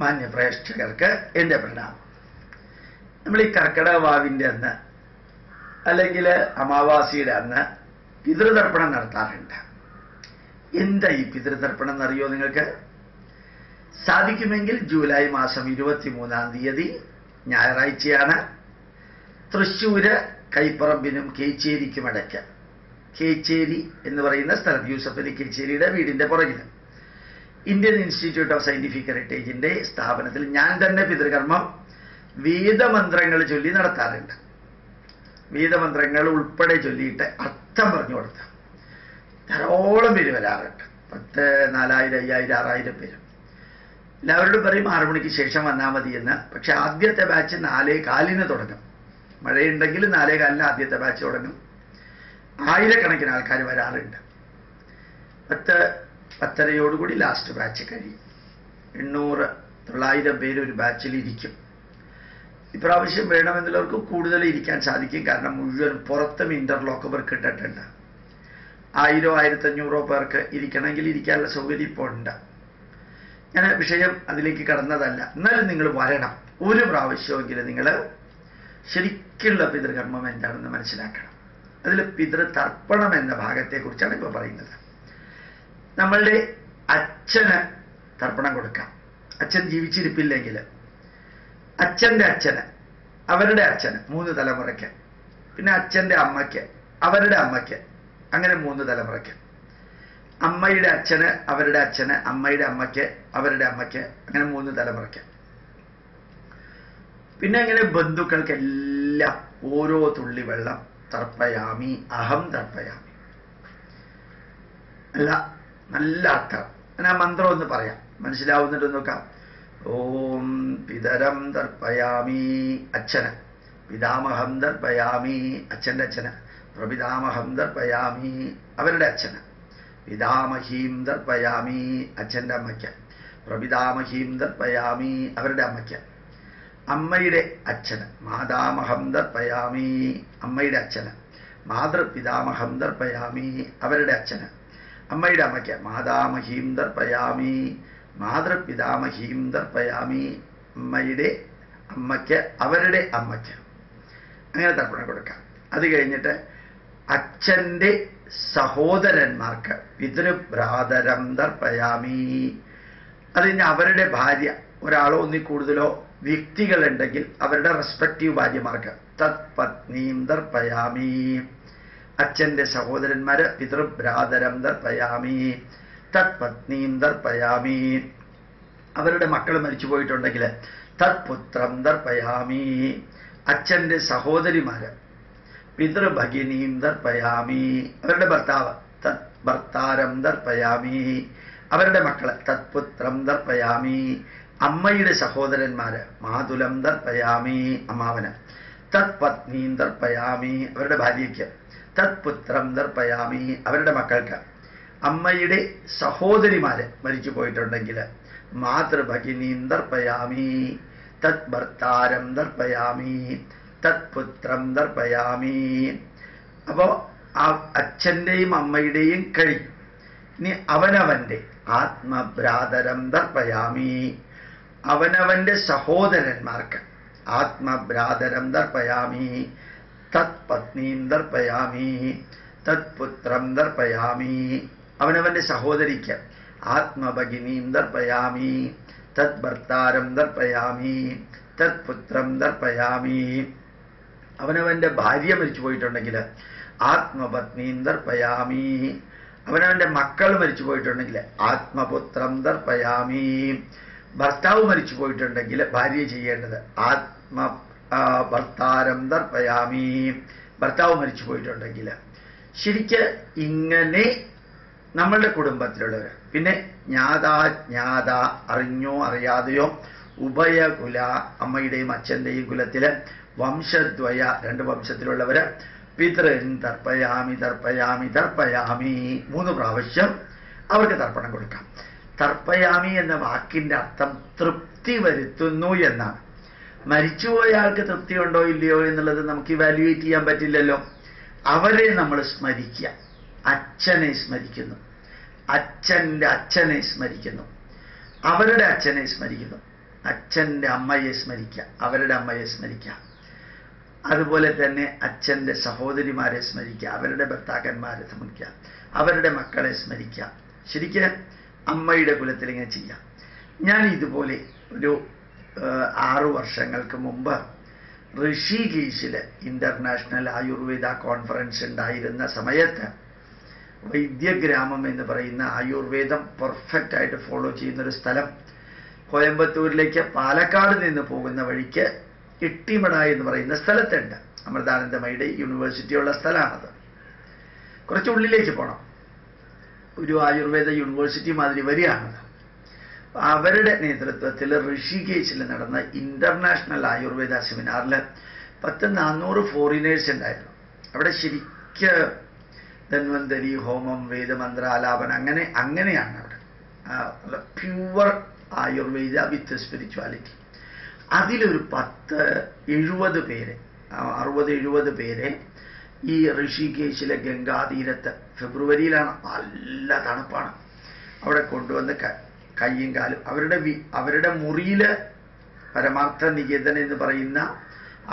മാന്യ പ്രേക്ഷകർക്ക് എന്റെ പ്രണാമം. നമ്മൾ ഈ കർക്കിടവാവിന്റെ അന്ന് അല്ലെങ്കിൽ അമാവാസിയുടെ അന്ന് പിതൃതർപ്പണം നടത്താറുണ്ട്. എന്താ ഈ പിതൃതർപ്പണം എന്നറിയോ നിങ്ങൾക്ക്? സാധിക്കുമെങ്കിൽ ജൂലൈ മാസം ഇരുപത്തിമൂന്നാം തീയതി ഞായറാഴ്ചയാണ്. തൃശ്ശൂര് കൈപ്പറമ്പിനും കേച്ചേരിക്കും ഇടയ്ക്ക് കേച്ചേരി എന്ന് പറയുന്ന സ്ഥലം യൂസഫലി കേച്ചേരിയുടെ വീടിന്റെ പുറകിൽ ഇന്ത്യൻ ഇൻസ്റ്റിറ്റ്യൂട്ട് ഓഫ് സയന്റിഫിക് ഹെറിറ്റേജിന്റെ സ്ഥാപനത്തിൽ ഞാൻ തന്നെ പിതൃകർമ്മം വേദമന്ത്രങ്ങൾ ചൊല്ലി നടത്താറുണ്ട്. വേദമന്ത്രങ്ങൾ ഉൾപ്പെടെ ചൊല്ലിയിട്ട് അർത്ഥം പറഞ്ഞു കൊടുത്ത ധാരാളം പേര് വരാറുണ്ട്. പത്ത് നാലായിരം അയ്യായിരം ആറായിരം പേര്. എല്ലാവരോടും പറയും ആറു മണിക്ക് ശേഷം വന്നാൽ മതി എന്ന്. പക്ഷെ ആദ്യത്തെ ബാച്ച് നാലേ കാലിന് തുടങ്ങും. മഴയുണ്ടെങ്കിൽ നാലേ കാലിന് ആദ്യത്തെ ബാച്ച് തുടങ്ങും. ആയിരക്കണക്കിന് ആൾക്കാർ വരാറുണ്ട്. പത്ത് പത്തരയോടുകൂടി ലാസ്റ്റ് ബാച്ച് കഴിയും. എണ്ണൂറ് തൊള്ളായിരം പേര് ഒരു ബാച്ചിൽ ഇരിക്കും. ഇപ്രാവശ്യം വേണമെന്നുള്ളവർക്ക് കൂടുതൽ ഇരിക്കാൻ സാധിക്കും. കാരണം മുഴുവൻ പുറത്തും ഇന്റർലോക്ക് പേർക്ക് ഇട്ടിട്ടുണ്ട്. ആയിരോ ആയിരത്തഞ്ഞൂറോ പേർക്ക് ഇരിക്കണമെങ്കിൽ ഇരിക്കാനുള്ള സൗകര്യം ഇപ്പോൾ ഉണ്ട്. ഞാൻ വിഷയം അതിലേക്ക് കടന്നതല്ല. എന്നാലും നിങ്ങൾ വരണം. ഒരു പ്രാവശ്യമെങ്കിലും നിങ്ങൾ ശരിക്കുള്ള പിതൃകർമ്മം എന്താണെന്ന് മനസ്സിലാക്കണം. അതിൽ പിതൃതർപ്പണം എന്ന ഭാഗത്തെക്കുറിച്ചാണ് ഇപ്പോൾ പറയുന്നത്. നമ്മളുടെ അച്ഛന് തർപ്പണം കൊടുക്കാം. അച്ഛൻ ജീവിച്ചിരിപ്പില്ലെങ്കിൽ. അച്ഛന്റെ അച്ഛന് അവരുടെ അച്ഛന് മൂന്ന് തലമുറയ്ക്ക്. പിന്നെ അച്ഛന്റെ അമ്മയ്ക്ക് അവരുടെ അമ്മയ്ക്ക് അങ്ങനെ മൂന്ന് തലമുറയ്ക്ക്. അമ്മയുടെ അച്ഛന് അവരുടെ അച്ഛന് അമ്മയുടെ അമ്മയ്ക്ക് അവരുടെ അമ്മയ്ക്ക് അങ്ങനെ മൂന്ന് തലമുറയ്ക്ക്. പിന്നെ അങ്ങനെ ബന്ധുക്കൾക്കെല്ലാം ഓരോ തുള്ളി വെള്ളം തർപ്പയാമി അഹം തർപ്പയാമി. അല്ല നല്ല അർത്ഥം ഞാൻ ആ മന്ത്രം ഒന്ന് പറയാം. മനസ്സിലാവുന്നിട്ട് നോക്കാം ഓം പിതരം തർപ്പയാമി അച്ഛന്. പിതാമഹം തർപ്പയാമി അച്ഛന്റെ അച്ഛന്. പ്രപിതാമഹം തർപ്പയാമി അവരുടെ അച്ഛന്. പിതാമഹീം തർപ്പയാമി അച്ഛന്റെ അമ്മയ്ക്ക്. പ്രപിതാമഹീം തർപ്പയാമി അവരുടെ അമ്മയ്ക്ക്. അമ്മയുടെ അച്ഛന്. മാതാമഹം ദർപ്പയാമി അമ്മയുടെ അച്ഛന്. മാതൃപിതാമഹം ദർപ്പയാമി അവരുടെ അച്ഛന്. അമ്മയുടെ അമ്മയ്ക്ക് മാതാമഹീം ദർപ്പയാമി. മാതൃപിതാമഹീം ദർപ്പയാമി. അമ്മയുടെ അമ്മയ്ക്ക് അവരുടെ അമ്മയ്ക്ക്. അങ്ങനെ തർപ്പണം കൊടുക്കാം. അത് കഴിഞ്ഞിട്ട് അച്ഛന്റെ സഹോദരന്മാർക്ക് പിതൃഭ്രാതരം ദർപ്പയാമി. അത് കഴിഞ്ഞ് അവരുടെ ഭാര്യ ഒരാളോ ഒന്നിൽ കൂടുതലോ വ്യക്തികളുണ്ടെങ്കിൽ അവരുടെ റെസ്പെക്റ്റീവ് ഭാര്യമാർക്ക് തത് പത്നീം ദർപ്പയാമി. അച്ഛന്റെ സഹോദരന്മാര് പിതൃഭ്രാതരം ദർപ്പയാമി തത് പത്നീം ദർപ്പയാമി. അവരുടെ മക്കൾ മരിച്ചു പോയിട്ടുണ്ടെങ്കിൽ തത് പുത്രം ദർപ്പയാമി. അച്ഛന്റെ സഹോദരിമാര് പിതൃഭഗിനീം ദർപ്പയാമി. അവരുടെ ഭർത്താവ് തത് ഭർത്താരം ദർപ്പയാമി. അവരുടെ മക്കളെ തത് പുത്രം ദർപ്പയാമി. അമ്മയുടെ സഹോദരന്മാര് മാതുലം ദർപ്പയാമി. അമ്മാവന് തത് പത്നീം ദർപ്പയാമി. അവരുടെ ഭാര്യയ്ക്ക് തത് നിർപ്പയാമി അവരുടെ മക്കൾക്ക്. അമ്മയുടെ സഹോദരിമാര് മരിച്ചു പോയിട്ടുണ്ടെങ്കിൽ മാതൃഭഗിനീം ദർപ്പയാമി തത് ഭർത്താരം ദർപ്പയാമി തത് പുത്രം ദർപ്പയാമി അപ്പോ ആ അച്ഛന്റെയും അമ്മയുടെയും കഴി ഇനി അവനവന്റെ ആത്മഭ്രാതരം ദർപ്പയാമി അവനവന്റെ സഹോദരന്മാർക്ക് ആത്മഭ്രാതരം ദർപ്പയാമി തത് പത്നീം ദർപ്പയാമി തത് പുത്രം ദർപ്പയാമി. അവനവന്റെ സഹോദരിക്ക് ആത്മഭഗിനീം ദർപ്പയാമി തത് ഭർത്താരം ദർപ്പയാമി തത് പുത്രം ദർപ്പയാമി. അവനവന്റെ ഭാര്യ മരിച്ചു പോയിട്ടുണ്ടെങ്കിൽ ആത്മപത്നീം ദർപ്പയാമി. അവനവന്റെ മക്കൾ മരിച്ചു പോയിട്ടുണ്ടെങ്കിൽ ആത്മപുത്രം ദർപ്പയാമി. ഭർത്താവ് മരിച്ചു പോയിട്ടുണ്ടെങ്കിൽ ഭാര്യ ചെയ്യേണ്ടത് ആത്മ ഭർത്താരം ദർപ്പയാമി. ഭർത്താവ് മരിച്ചു പോയിട്ടുണ്ടെങ്കിൽ ശരിക്ക് ഇങ്ങനെ നമ്മളുടെ കുടുംബത്തിലുള്ളവർ പിന്നെ ജ്ഞാതാജ്ഞാത അറിഞ്ഞോ അറിയാതെയോ ഉഭയകുല അമ്മയുടെയും അച്ഛന്റെയും കുലത്തിലെ വംശദ്വയ രണ്ട് വംശത്തിലുള്ളവർ പിതൃൻ തർപ്പയാമി തർപ്പയാമി തർപ്പയാമി മൂന്ന് പ്രാവശ്യം അവർക്ക് തർപ്പണം കൊടുക്കാം. തർപ്പയാമി എന്ന വാക്കിന്റെ അർത്ഥം തൃപ്തി വരുത്തുന്നു എന്നാണ്. മരിച്ചുപോയ ആൾക്ക് തൃപ്തിയുണ്ടോ ഇല്ലയോ എന്നുള്ളത് നമുക്ക് ഇവാലുവേറ്റ് ചെയ്യാൻ പറ്റില്ലല്ലോ. അവരെ നമ്മൾ സ്മരിക്കുക. അച്ഛനെ സ്മരിക്കുന്നു. അച്ഛന്റെ അച്ഛനെ സ്മരിക്കുന്നു. അവരുടെ അച്ഛനെ സ്മരിക്കുന്നു. അച്ഛന്റെ അമ്മയെ സ്മരിക്കുക. അവരുടെ അമ്മയെ സ്മരിക്കുക. അതുപോലെ തന്നെ അച്ഛന്റെ സഹോദരിമാരെ സ്മരിക്കുക. അവരുടെ ഭർത്താക്കന്മാരെ സ്മരിക്കുക. അവരുടെ മക്കളെ സ്മരിക്കുക. ശരിക്കും അമ്മയുടെ കുലത്തിൽ ഇങ്ങനെ ചെയ്യാം. ഞാൻ ഇതുപോലെ ഒരു ആറു വർഷങ്ങൾക്ക് മുമ്പ് ഋഷികേശിൽ ഇന്റർനാഷണൽ ആയുർവേദ കോൺഫറൻസ് ഉണ്ടായിരുന്ന സമയത്ത് വൈദ്യഗ്രാമം എന്ന് പറയുന്ന ആയുർവേദം പെർഫെക്റ്റ് ആയിട്ട് ഫോളോ ചെയ്യുന്ന ഒരു സ്ഥലം കോയമ്പത്തൂരിലേക്ക് പാലക്കാട് നിന്ന് പോകുന്ന വഴിക്ക് ഇട്ടിമട എന്ന് പറയുന്ന സ്ഥലത്തുണ്ട്. അമൃതാനന്ദമയുടെ യൂണിവേഴ്സിറ്റിയുള്ള സ്ഥലമാണത്. കുറച്ച് ഉള്ളിലേക്ക് പോകണം ഒരു ആയുർവേദ യൂണിവേഴ്സിറ്റി മാതിരി വരികയാണത് അവരുടെ നേതൃത്വത്തിൽ ഋഷികേശിൽ നടന്ന ഇന്റർനാഷണൽ ആയുർവേദ സെമിനാറിൽ പത്ത് നാനൂറ് ഫോറിനേഴ്സ് ഉണ്ടായിരുന്നു. അവിടെ ശരിക്ക് ധന്വന്തരി ഹോമം വേദമന്ത്രാലാപനം അങ്ങനെ അങ്ങനെയാണ് അവിടെ. പ്യുവർ ആയുർവേദ വിത്ത് സ്പിരിച്വാലിറ്റി അതിലൊരു പത്ത് എഴുപത് പേര് അറുപത് എഴുപത് പേരെ ഈ ഋഷികേശിലെ ഗംഗാതീരത്ത് ഫെബ്രുവരിയിലാണ് നല്ല തണുപ്പാണ്. അവിടെ കൊണ്ടുവന്ന് കയ്യും കാലും അവരുടെ അവരുടെ മുറിയിൽ പരമാർത്ഥ നികേതൻ എന്ന് പറയുന്ന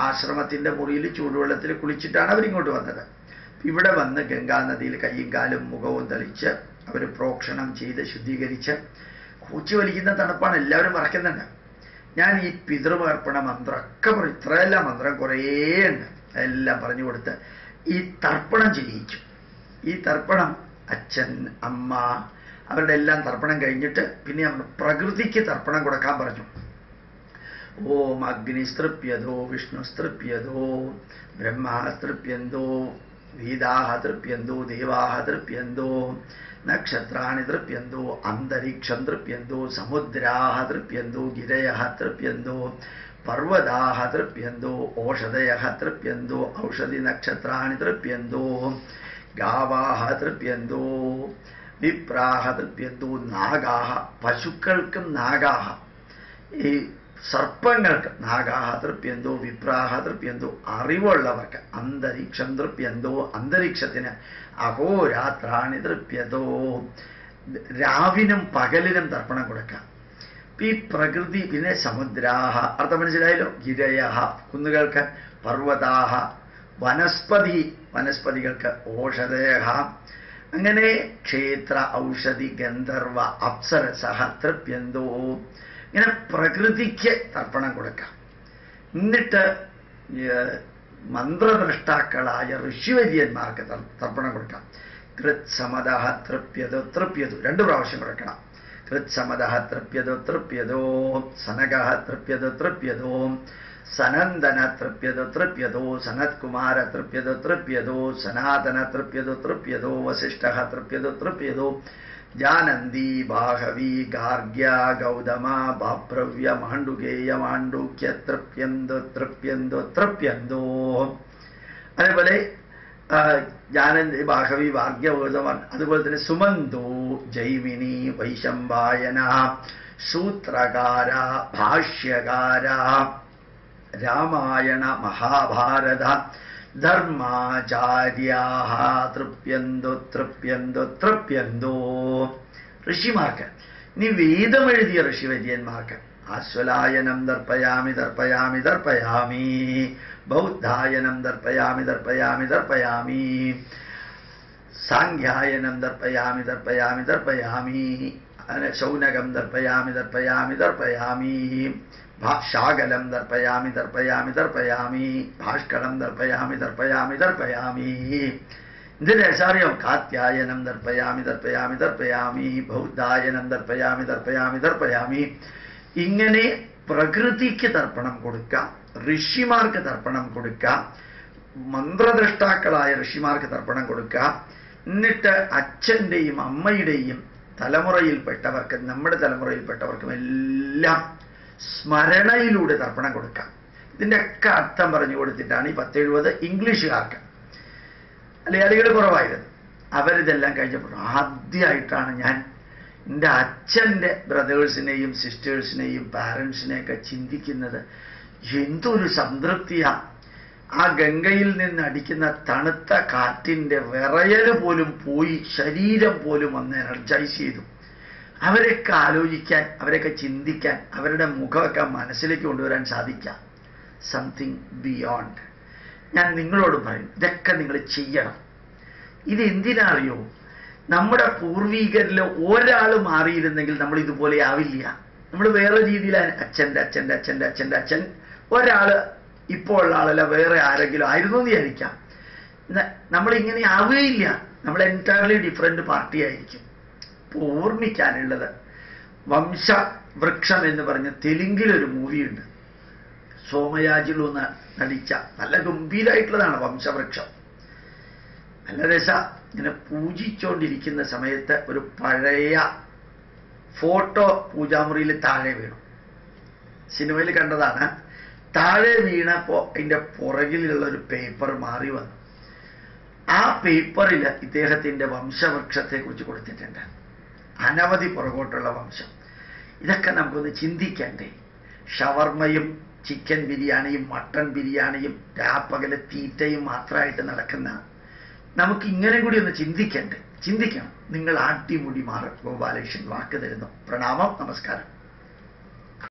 ആശ്രമത്തിന്റെ മുറിയിൽ ചൂടുവെള്ളത്തിൽ കുളിച്ചിട്ടാണ് അവരിങ്ങോട്ട് വന്നത്. ഇവിടെ വന്ന് ഗംഗാനദിയിൽ കയ്യും കാലും മുഖവും തെളിച്ച് അവർ പ്രോക്ഷണം ചെയ്ത് ശുദ്ധീകരിച്ച് കൂച്ചു വലിക്കുന്ന തണുപ്പാണ് എല്ലാവരും മറക്കുന്നുണ്ട്. ഞാൻ ഈ പിതൃമർപ്പണ മന്ത്രമൊക്കെ പറയും ഇത്രയെല്ലാം മന്ത്രം കുറേ ഉണ്ട്. എല്ലാം പറഞ്ഞു കൊടുത്ത് ഈ തർപ്പണം ചെയ്യിച്ചു. ഈ തർപ്പണം അച്ഛൻ അമ്മ അവരുടെ എല്ലാം തർപ്പണം കഴിഞ്ഞിട്ട് പിന്നെ നമ്മൾ പ്രകൃതിക്ക് തർപ്പണം കൊടുക്കാൻ പറഞ്ഞു. ഓം അഗ്നിസ്തൃപ്യതോ വിഷ്ണുസ്തൃപ്യതോ ബ്രഹ്മാസ്തൃപ്യന്തോ വേദാഹ തൃപ്യന്തോ ദേവാഹ തൃപ്യന്തോ നക്ഷത്രാണി തൃപ്യന്തോ അന്തരീക്ഷം തൃപ്യന്തോ സമുദ്രാഹ തൃപ്യന്തോ ഗിരയ തൃപ്യന്തോ പർവതാഹ തൃപ്യന്തോ ഓഷധയ തൃപ്യന്തോ ഔഷധി നക്ഷത്രാണി തൃപ്യന്തോ ഗാവാഹ തൃപ്യന്തോ വിപ്രാഹ തൃപ്യന്തോ നാഗാഹ. പശുക്കൾക്കും നാഗാഹ. ഈ സർപ്പങ്ങൾക്ക് നാഗാഹ തൃപ്യന്തോ വിപ്രാഹ തൃപ്യന്തോ അറിവുള്ളവർക്ക് അന്തരീക്ഷം തൃപ്യന്തോ അന്തരീക്ഷത്തിന് അഹോരാത്രാണി തൃപ്യതോ രാവിനും പകലിനും തർപ്പണം കൊടുക്കാം. ഈ പ്രകൃതി പിന്നെ സമുദ്രാഹ. അർത്ഥം മനസ്സിലായല്ലോ? ഗിരയ കുന്നുകൾക്ക് പർവതാഹ. വനസ്പതി. വനസ്പതികൾക്ക് ഓഷധേഹ. അങ്ങനെ ക്ഷേത്ര ഔഷധി ഗന്ധർവ അപ്സരസഹ തൃപ്യന്തോ ഇങ്ങനെ പ്രകൃതിക്ക് തർപ്പണം കൊടുക്കാം. എന്നിട്ട് മന്ത്രദ്രഷ്ടാക്കളായ ഋഷിവര്യന്മാർക്ക് തർപ്പണം കൊടുക്കാം. കൃത്സമത തൃപ്യതോ തൃപ്യതു രണ്ടു പ്രാവശ്യം കൊടുക്കണം. കൃത്സമത തൃപ്യതോ തൃപ്യതോ സനക തൃപ്യതോ തൃപ്യതോ സനന്ദന തൃപ്യതോ തൃപ്യതോ സനത്കുമാര തൃപ്യത തൃപ്യതോ സനാതന തൃപ്യത തൃപ്യതോ വസിഷ്ഠ തൃപ്യത തൃപ്യതോ ജാനന്ദീ ബാഹവി ഗാർഗ്യ ഗൗതമ ബാഭ്രവ്യ മാണ്ഡുകേയ മാണ്ഡൂക്യ തൃപ്യന്തോ തൃപ്യന്തോ തൃപ്യന്തോ. അതേപോലെ ജാനന്ദി ബാഹവി ഭാഗ്യ ഗൗതമ അതുപോലെ തന്നെ സുമന്തോ ജൈമിനി വൈശംബായന സൂത്രകാര ഭാഷ്യകാര രാമായണ മഹാഭാരത. ധർമാചാര്യാഹ തൃപ്യന്തോ തൃപ്യന്തോ തൃപ്യന്തോ. ഋഷിമാർക്ക് ഇനി വേദം എഴുതിയ ഋഷിവര്യന്മാർക്ക് ആശ്വലായനം ദർപ്പയാമി ദർപ്പയാമി ദർപ്പയാമി. ബൗദ്ധായനം ദർപ്പയാമി ദർപ്പയാമി ദർപ്പയാമി. സാഖ്യായനം ദർപ്പയാമി ദർപ്പയാമി ദർപ്പയാമി. അങ്ങനെ ശൗനകം ദർപ്പയാമി ദർപ്പയാമി ദർപ്പയാമി. ഭാ- ശാകലം ദർപ്പയാമി ദർപ്പയാമി ദർപ്പയാമി. ഭാഷ്കളം ദർപ്പയാമി ദർപ്പയാമി ദർപ്പയാമി. ഇതിന്റെ രസാറിയോ കാത്യായനം ദർപ്പയാമി ദർപ്പയാമി ദർപ്പയാമി. ബൗദ്ധായനം ദർപ്പയാമി ദർപ്പയാമി ദർപ്പയാമി. ഇങ്ങനെ പ്രകൃതിക്ക് തർപ്പണം കൊടുക്കാം. ഋഷിമാർക്ക് തർപ്പണം കൊടുക്കാം. മന്ത്രദ്രഷ്ടാക്കളായ ഋഷിമാർക്ക് തർപ്പണം കൊടുക്കാം. എന്നിട്ട് അച്ഛന്റെയും അമ്മയുടെയും തലമുറയിൽപ്പെട്ടവർക്ക് നമ്മുടെ തലമുറയിൽപ്പെട്ടവർക്കും എല്ലാം സ്മരണയിലൂടെ തർപ്പണം കൊടുക്കാം. ഇതിന്റെയൊക്കെ അർത്ഥം പറഞ്ഞു കൊടുത്തിട്ടാണ് ഈ പത്തെഴുപത് ഇംഗ്ലീഷുകാർക്ക്. മലയാളികൾ കുറവായിരുന്നു. അവരിതെല്ലാം കഴിഞ്ഞപ്പോൾ ആദ്യമായിട്ടാണ് ഞാൻ എന്റെ അച്ഛന്റെ ബ്രദേഴ്സിനെയും സിസ്റ്റേഴ്സിനെയും പാരൻസിനെയൊക്കെ ചിന്തിക്കുന്നത്. എന്തൊരു സംതൃപ്തിയാ. ആ ഗംഗയിൽ നിന്ന് അടിക്കുന്ന തണുത്ത കാറ്റിന്റെ വിറയൽ പോലും പോയി ശരീരം പോലും ഒന്ന് എനർജൈസ് ചെയ്തു. അവരെയൊക്കെ ആലോചിക്കാൻ അവരെയൊക്കെ ചിന്തിക്കാൻ അവരുടെ മുഖമൊക്കെ മനസ്സിലേക്ക് കൊണ്ടുവരാൻ സാധിക്കാം. സംതിങ് ബിയോണ്ട് ഞാൻ നിങ്ങളോട് പറയും ഇതൊക്കെ നിങ്ങൾ ചെയ്യണം. ഇത് എന്തിനാ അറിയോ നമ്മുടെ പൂർവീകരിൽ ഒരാൾ മാറിയിരുന്നെങ്കിൽ നമ്മൾ ഇതുപോലെ ആവില്ല. നമ്മൾ വേറെ രീതിയിലാണ്. അച്ഛന്റെ അച്ഛന്റെ അച്ഛന്റെ അച്ഛന്റെ അച്ഛൻ. ഒരാൾ ഇപ്പോൾ ഉള്ള ആളല്ല വേറെ ആരെങ്കിലും ആയിരുന്നു എന്ന് വിചാരിക്കാം. നമ്മളിങ്ങനെ ആവുകയില്ല. നമ്മൾ എന്റയർലി ഡിഫറെന്റ് പാർട്ടി ആയിരിക്കും. ഓർമ്മിക്കാനുള്ളത്. വംശവൃക്ഷം എന്ന് പറഞ്ഞ തെലുങ്കിലൊരു മൂവിയുണ്ട്. സോമയാജിലു നടിച്ച നല്ല ഗംഭീരമായിട്ടുള്ളതാണ് വംശവൃക്ഷം നല്ല രസ ഇങ്ങനെ പൂജിച്ചുകൊണ്ടിരിക്കുന്ന സമയത്ത് ഒരു പഴയ ഫോട്ടോ പൂജാമുറിയിൽ താഴെ വീണു. സിനിമയിൽ കണ്ടതാണ്. താഴെ വീണപ്പോൾ അതിന്റെ പുറകിലുള്ള ഒരു പേപ്പർ മാറി വന്നു. ആ പേപ്പറിൽ ഇദ്ദേഹത്തിന്റെ വംശവൃക്ഷത്തെക്കുറിച്ച് കൊടുത്തിട്ടുണ്ട്. അനവധി പുറകോട്ടുള്ള വംശം. ഇതൊക്കെ നമുക്കൊന്ന് ചിന്തിക്കണ്ടേ. ഷവർമ്മയും ചിക്കൻ ബിരിയാണിയും മട്ടൺ ബിരിയാണിയും രാപ്പകൽ തീറ്റയും മാത്രമായിട്ട് നടക്കുന്ന നമുക്ക് ഇങ്ങനെ കൂടി ഒന്ന് ചിന്തിക്കണ്ടേ? ചിന്തിക്കണം. നിങ്ങൾ ആട്ടിമുടി മാറും ഗോപാലകൃഷ്ണൻ വാക്ക് തരുന്നു. പ്രണാമം നമസ്കാരം.